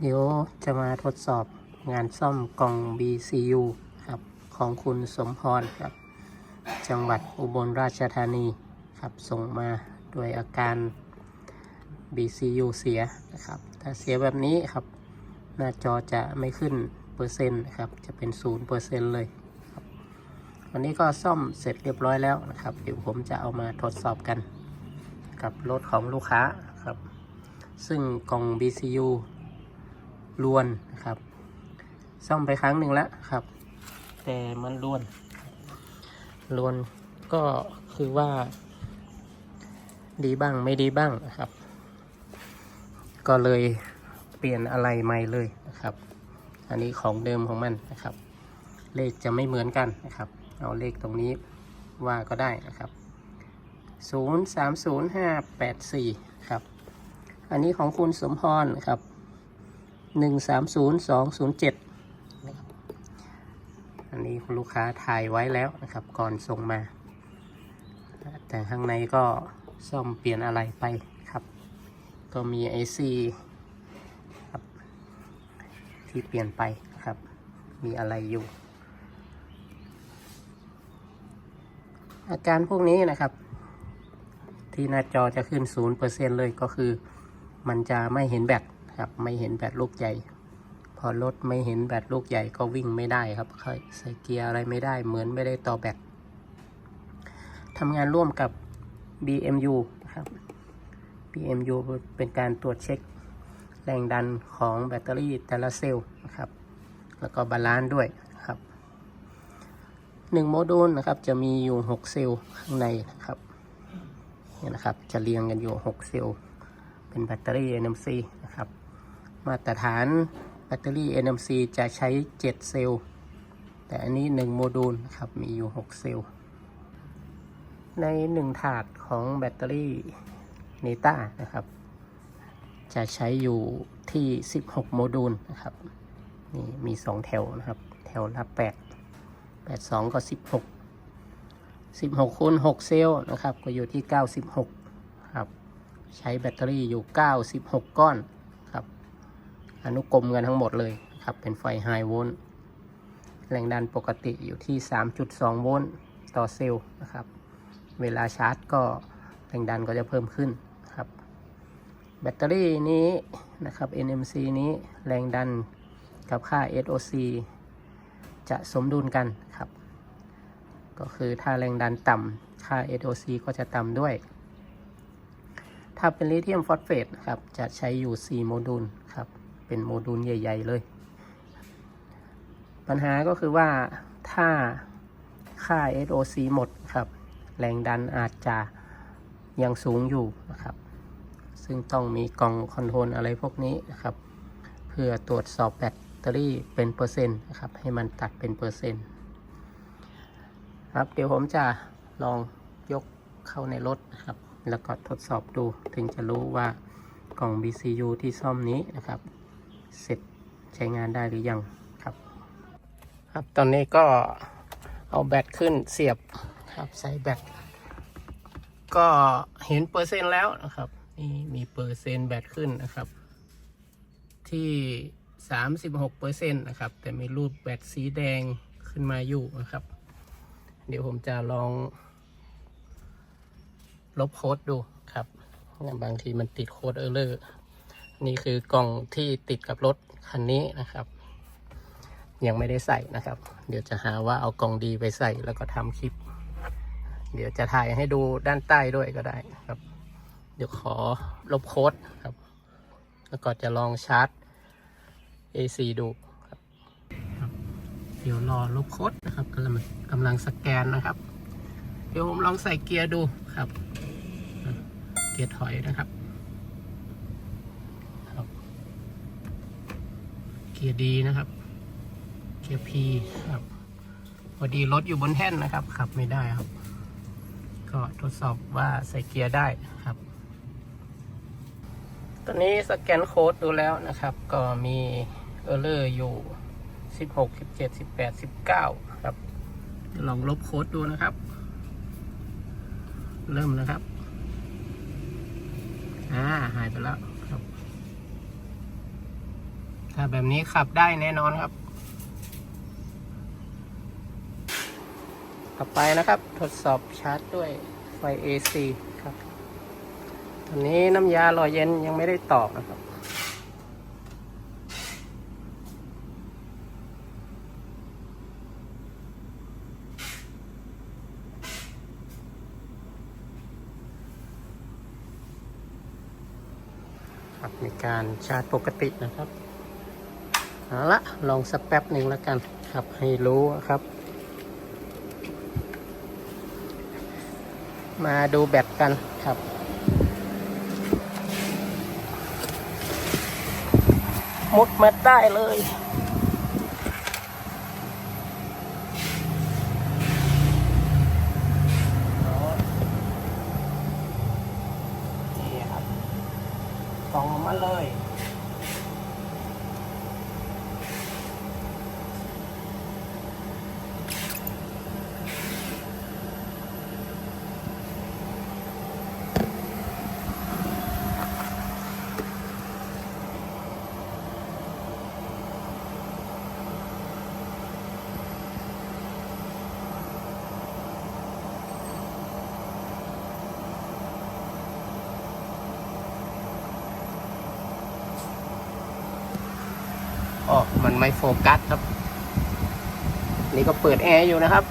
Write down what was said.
เดี๋ยวจะมาทดสอบงานซ่อมกล่อง BCU ครับของคุณสมพรครับ จังหวัดอุบลราชธานีครับส่งมาด้วยอาการ BCU เสียนะครับ ถ้าเสียแบบนี้ครับ หน้าจอจะไม่ขึ้นเปอร์เซ็นต์ครับ จะเป็นศูนย์เปอร์เซ็นต์เลยครับวันนี้ก็ซ่อมเสร็จเรียบร้อยแล้วนะครับ เดี๋ยวผมจะเอามาทดสอบกัน กับรถของลูกค้าครับ ซึ่งกล่อง BCU ลวนนะครับ ซ่อมไปครั้งหนึ่งแล้วครับ แต่มันลวนลวนก็คือว่า ดีบ้างไม่ดีบ้างนะครับ ก็เลยเปลี่ยนอะไรใหม่เลยนะครับ อันนี้ของเดิมของมันนะครับ เลขจะไม่เหมือนกันนะครับ เอาเลขตรงนี้ว่าก็ได้นะครับ 0 3 0 5 8 4 ครับ อันนี้ของคุณสมพรครับ 1 3 0 2 0 7นะครับอันนี้ลูกค้าถ่ายไว้แล้วนะครับก่อนส่งมา แต่ข้างในก็ซ่อมเปลี่ยนอะไรไปครับ ก็มี IC ครับที่เปลี่ยนไปครับ มีอะไรอยู่ อาการพวกนี้นะครับ ที่หน้าจอจะขึ้น 0%เลยก็คือมันจะไม่เห็นแบต ครับไม่เห็นแบตลูกใหญ่ พอรถไม่เห็นแบตลูกใหญ่ก็วิ่งไม่ได้ครับใส่เกียร์อะไรไม่ได้เหมือนไม่ได้ต่อแบตทำงานร่วมกับ BMU นะครับ BMU เป็นการตรวจเช็คแรงดันของแบตเตอรี่แต่ละเซลล์นะครับ แล้วก็บาลานซ์ด้วยครับหนึ่งโมดูลนะครับจะมีอยู่ 6 เซลล์ข้างในนะครับนี่นะครับจะเรียงกันอยู่ 6 เซลล์ เป็นแบตเตอรี่ NMC นะครับ มาตรฐานแบตเตอรี่ NMC จะใช้ 7 เซลล์ แต่อันนี้ 1 โมดูลครับ มีอยู่ 6 เซลล์ ใน 1 ถาดของแบตเตอรี่เนต้านะครับ จะใช้อยู่ที่ 16 โมดูลนะครับ นี่มี 2 แถวนะครับ แถวละ 8 8 2 ก็ 16 16คูณ6 เซลล์นะครับ ก็อยู่ที่ 96 ครับ ใช้แบตเตอรี่อยู่ 96 ก้อน อนุกรมกันทั้งหมดเลยครับ เป็นไฟไฮโวลต์แรงดันปกติอยู่ที่ 3.2 โวลต์ต่อเซลล์นะครับ เวลาชาร์จก็แรงดันก็จะเพิ่มขึ้นครับ แบตเตอรี่นี้นะครับ NMC นี้แรงดันกับค่า SOC จะสมดุลกันครับ ก็คือถ้าแรงดันต่ำค่า SOC ก็จะต่ำด้วย ถ้าเป็นลิเธียมฟอสเฟตนะครับ จะใช้อยู่ 4 โมดูลครับ เป็นโมดูลใหญ่ ๆ เลย ปัญหาก็คือว่าถ้าค่า SOC หมดครับ แรงดันอาจจะยังสูงอยู่นะครับ ซึ่งต้องมีกล่องคอนโทรลอะไรพวกนี้นะครับ เพื่อตรวจสอบแบตเตอรี่เป็นเปอร์เซ็นต์นะครับ ให้มันตัดเป็นเปอร์เซ็นต์ครับ เดี๋ยวผมจะลองยกเข้าในรถนะครับ แล้วก็ทดสอบดูถึงจะรู้ว่ากล่อง BCU ที่ซ่อมนี้นะครับ เสร็จใช้งานได้หรือยังครับ ครับตอนนี้ก็เอาแบตขึ้นเสียบครับใส่แบตก็เห็นเปอร์เซ็นต์แล้วนะครับ นี่มีเปอร์เซ็นต์แบตขึ้นนะครับ ที่ 36เปอร์เซ็นต์นะครับ แต่มีรูปแบตสีแดงขึ้นมาอยู่นะครับ เดี๋ยวผมจะลอง ลบโค้ดดูครับ บางทีมันติดโค้ดเออร์เลอร์ นี่คือกล่องที่ติดกับรถคันนี้นะครับ ยังไม่ได้ใส่นะครับ เดี๋ยวจะหาว่าเอากล่องดีไปใส่แล้วก็ทำคลิป เดี๋ยวจะถ่ายให้ดูด้านใต้ด้วยก็ได้ครับ เดี๋ยวขอลบโค้ดครับ แล้วก็จะลองชาร์จ AC ดูครับ เดี๋ยวรอลบโค้ดนะครับกำลังกำลังสแกนนะครับ เดี๋ยวผมลองใส่เกียร์ดูครับ เกียร์ถอยนะครับ กียร์ดีนะครับ เกียร์ P ครับพอดีรถอยู่บนแท่นนะครับ ขับไม่ได้ครับ ก็ทดสอบว่าใส่เกียร์ได้ครับ ตอนนี้สแกนโค้ดดูแล้วนะครับ ก็มีเออร์เลอร์อยู่16 17 18 19ครับ ลองลบโค้ดดูนะครับ เริ่มนะครับ อ่า หายไปแล้ว ถ้าแบบนี้ขับได้แน่นอนครับ ต่อไปนะครับทดสอบชาร์จด้วยไฟ AC ครับตอนนี้น้ำยาหล่อเย็นยังไม่ได้ตอบนะครับครับมีการชาร์จปกตินะครับ เอาละลองสักแป๊บหนึ่งแล้วกันครับให้รู้ครับ มาดูแบตกันครับมุดมาได้เลยนี่ครับส่องออกมาเลย มันไม่โฟกัสครับ นี่ก็เปิดแอร์อยู่นะครับ